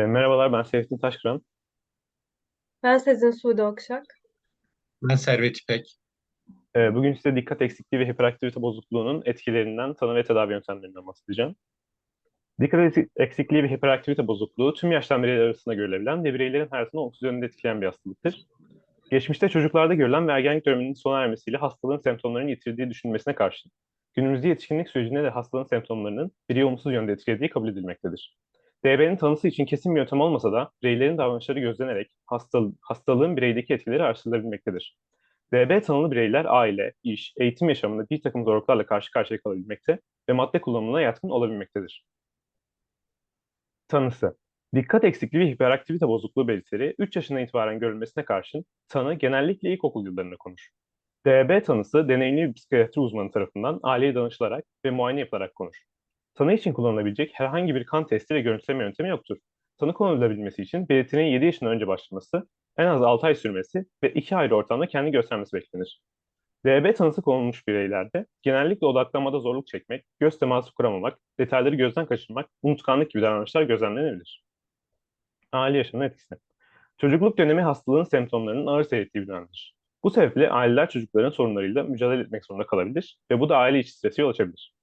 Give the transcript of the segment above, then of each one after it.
E, Merhabalar, ben Seyfettin Taşkıran. Ben Sezin Suudi Okşak. Ben Servet İpek. E, Bugün size dikkat eksikliği ve hiperaktivite bozukluğunun etkilerinden, tanı ve tedavi yöntemlerinden bahsedeceğim. Dikkat eksik- eksikliği ve hiperaktivite bozukluğu tüm yaştan bireyler arasında görülebilen ve bireylerin hayatını olumsuz yönde etkileyen bir hastalıktır. Geçmişte çocuklarda görülen ve ergenlik döneminin sona ermesiyle hastalığın semptomlarının yitirdiği düşünülmesine karşın, günümüzde yetişkinlik sürecinde de hastalığın semptomlarının bireyi olumsuz yönde etkilediği kabul edilmektedir. DB'nin tanısı için kesin bir yöntem olmasa da bireylerin davranışları gözlenerek hastal- hastalığın bireydeki etkileri araştırılabilmektedir. DB tanılı bireyler aile, iş, eğitim yaşamında bir takım zorluklarla karşı karşıya kalabilmekte ve madde kullanımına yatkın olabilmektedir. Tanısı Dikkat eksikliği ve hiperaktivite bozukluğu belirtileri 3 yaşından itibaren görülmesine karşın tanı genellikle ilkokul yıllarında konur. DB tanısı deneyimli bir psikiyatri uzmanı tarafından aileye danışılarak ve muayene yapılarak konur. Tanı için kullanılabilecek herhangi bir kan testi ve görüntüleme yöntemi yoktur. Tanı konulabilmesi için belirtinin 7 yaşından önce başlaması, en az 6 ay sürmesi ve 2 ayrı ortamda kendi göstermesi beklenir. DB tanısı konulmuş bireylerde genellikle odaklanmada zorluk çekmek, göz teması kuramamak, detayları gözden kaçırmak, unutkanlık gibi davranışlar gözlemlenebilir. Aile yaşamına etkisi. Çocukluk dönemi hastalığın semptomlarının ağır seyrettiği bir dönemdir. Bu sebeple aileler çocukların sorunlarıyla mücadele etmek zorunda kalabilir ve bu da aile içi strese yol açabilir.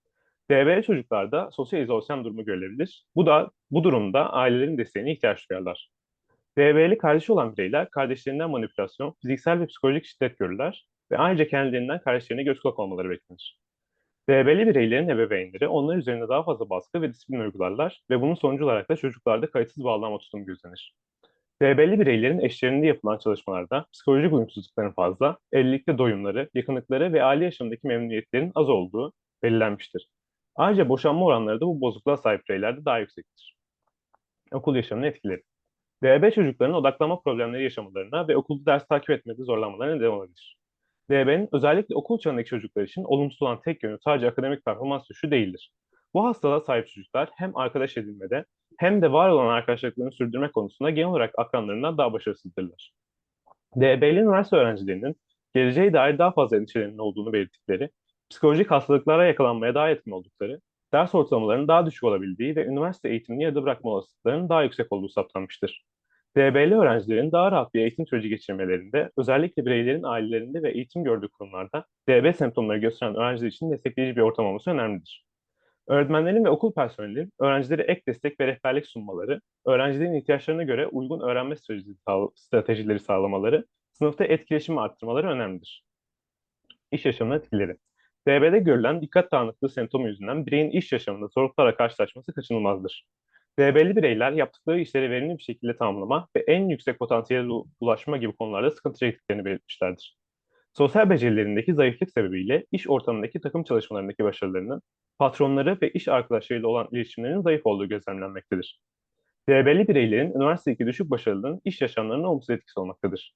DB çocuklarda sosyal izolasyon durumu görülebilir. Bu da bu durumda ailelerin desteğine ihtiyaç duyarlar. DB'li kardeşi olan bireyler kardeşlerinden manipülasyon, fiziksel ve psikolojik şiddet görürler ve ayrıca kendilerinden kardeşlerine göz kulak olmaları beklenir. DB'li bireylerin ebeveynleri onlar üzerinde daha fazla baskı ve disiplin uygularlar ve bunun sonucu olarak da çocuklarda kayıtsız bağlanma tutumu gözlenir. DB'li bireylerin eşlerinde yapılan çalışmalarda psikolojik uyumsuzlukların fazla, evlilikte doyumları, yakınlıkları ve aile yaşamındaki memnuniyetlerin az olduğu belirlenmiştir. Ayrıca boşanma oranları da bu bozukluğa sahip bireylerde daha yüksektir. Okul yaşamının etkileri. DB çocukların odaklanma problemleri yaşamalarına ve okulda ders takip etmede zorlanmalarına neden olabilir. DB'nin özellikle okul çağındaki çocuklar için olumsuz olan tek yönü sadece akademik performans düşüşü değildir. Bu hastalığa sahip çocuklar hem arkadaş edinmede hem de var olan arkadaşlıklarını sürdürmek konusunda genel olarak akranlarından daha başarısızdırlar. DB'li üniversite öğrencilerinin geleceğe dair daha fazla endişelerinin olduğunu belirttikleri, psikolojik hastalıklara yakalanmaya daha yatkın oldukları, ders ortalamalarının daha düşük olabildiği ve üniversite eğitimini yarıda bırakma olasılıklarının daha yüksek olduğu saptanmıştır. DB'li öğrencilerin daha rahat bir eğitim süreci geçirmelerinde, özellikle bireylerin ailelerinde ve eğitim gördüğü kurumlarda DB semptomları gösteren öğrenciler için destekleyici bir ortam olması önemlidir. Öğretmenlerin ve okul personelinin öğrencilere ek destek ve rehberlik sunmaları, öğrencilerin ihtiyaçlarına göre uygun öğrenme stratejileri sağlamaları, sınıfta etkileşimi arttırmaları önemlidir. İş yaşamına etkileri. DB'de görülen dikkat dağınıklığı semptomu yüzünden bireyin iş yaşamında zorluklarla karşılaşması kaçınılmazdır. DB'li bireyler yaptıkları işleri verimli bir şekilde tamamlama ve en yüksek potansiyele ulaşma gibi konularda sıkıntı çektiklerini belirtmişlerdir. Sosyal becerilerindeki zayıflık sebebiyle iş ortamındaki takım çalışmalarındaki başarılarının, patronları ve iş arkadaşlarıyla olan ilişkilerinin zayıf olduğu gözlemlenmektedir. DB'li bireylerin üniversitedeki düşük başarılarının iş yaşamlarına olumsuz etkisi olmaktadır.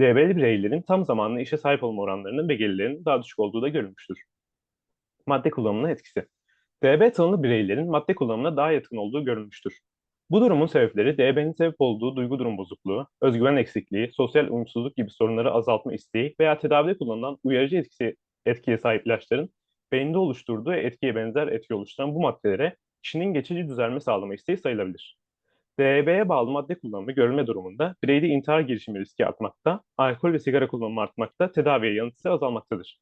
DB'li bireylerin tam zamanlı işe sahip olma oranlarının ve gelirlerinin daha düşük olduğu da görülmüştür. Madde kullanımına etkisi. DB tanılı bireylerin madde kullanımına daha yatkın olduğu görülmüştür. Bu durumun sebepleri DB'nin sebep olduğu duygu durum bozukluğu, özgüven eksikliği, sosyal uyumsuzluk gibi sorunları azaltma isteği veya tedavide kullanılan uyarıcı etkisi, etkiye sahip ilaçların beyinde oluşturduğu etkiye benzer etki oluşturan bu maddelere kişinin geçici düzelme sağlama isteği sayılabilir. DB'ye bağlı madde kullanımı görülme durumunda bireyde intihar girişimi riski artmakta, alkol ve sigara kullanımı artmakta, tedaviye yanıtısı azalmaktadır.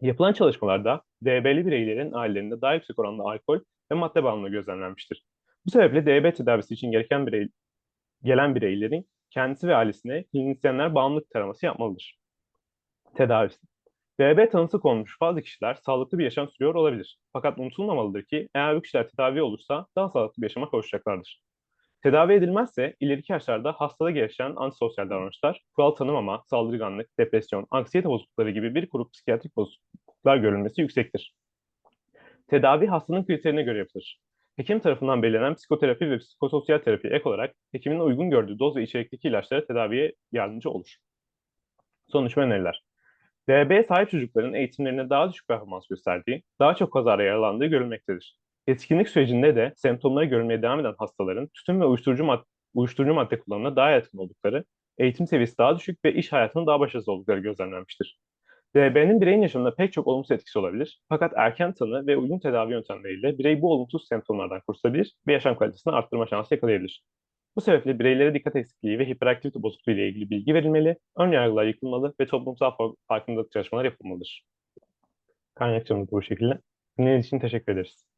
Yapılan çalışmalarda DB'li bireylerin ailelerinde daha yüksek oranda alkol ve madde bağımlılığı gözlemlenmiştir. Bu sebeple DB tedavisi için gereken birey, gelen bireylerin kendisi ve ailesine klinisyenler bağımlılık taraması yapmalıdır. Tedavisi DB tanısı konmuş bazı kişiler sağlıklı bir yaşam sürüyor olabilir. Fakat unutulmamalıdır ki eğer bu kişiler tedavi olursa daha sağlıklı bir yaşama kavuşacaklardır. Tedavi edilmezse ileriki yaşlarda hastada gelişen antisosyal davranışlar, kural tanımama, saldırganlık, depresyon, anksiyete bozuklukları gibi bir grup psikiyatrik bozukluklar görülmesi yüksektir. Tedavi hastanın kriterine göre yapılır. Hekim tarafından belirlenen psikoterapi ve psikososyal terapi ek olarak hekimin uygun gördüğü doz ve içerikteki ilaçlara tedaviye yardımcı olur. Sonuç ve öneriler. DB sahip çocukların eğitimlerine daha düşük performans gösterdiği, daha çok kazara yaralandığı görülmektedir. Yetişkinlik sürecinde de semptomları görülmeye devam eden hastaların tütün ve uyuşturucu, mad uyuşturucu madde kullanımına daha yatkın oldukları, eğitim seviyesi daha düşük ve iş hayatının daha başarısız oldukları gözlemlenmiştir. DB'nin bireyin yaşamında pek çok olumsuz etkisi olabilir. Fakat erken tanı ve uygun tedavi yöntemleriyle birey bu olumsuz semptomlardan kurtulabilir ve yaşam kalitesini arttırma şansı yakalayabilir. Bu sebeple bireylere dikkat eksikliği ve hiperaktivite bozukluğu ile ilgili bilgi verilmeli, ön yargılar yıkılmalı ve toplumsal fa- farkındalık çalışmaları yapılmalıdır. Kaynakçamız da bu şekilde. Dinlediğiniz için teşekkür ederiz.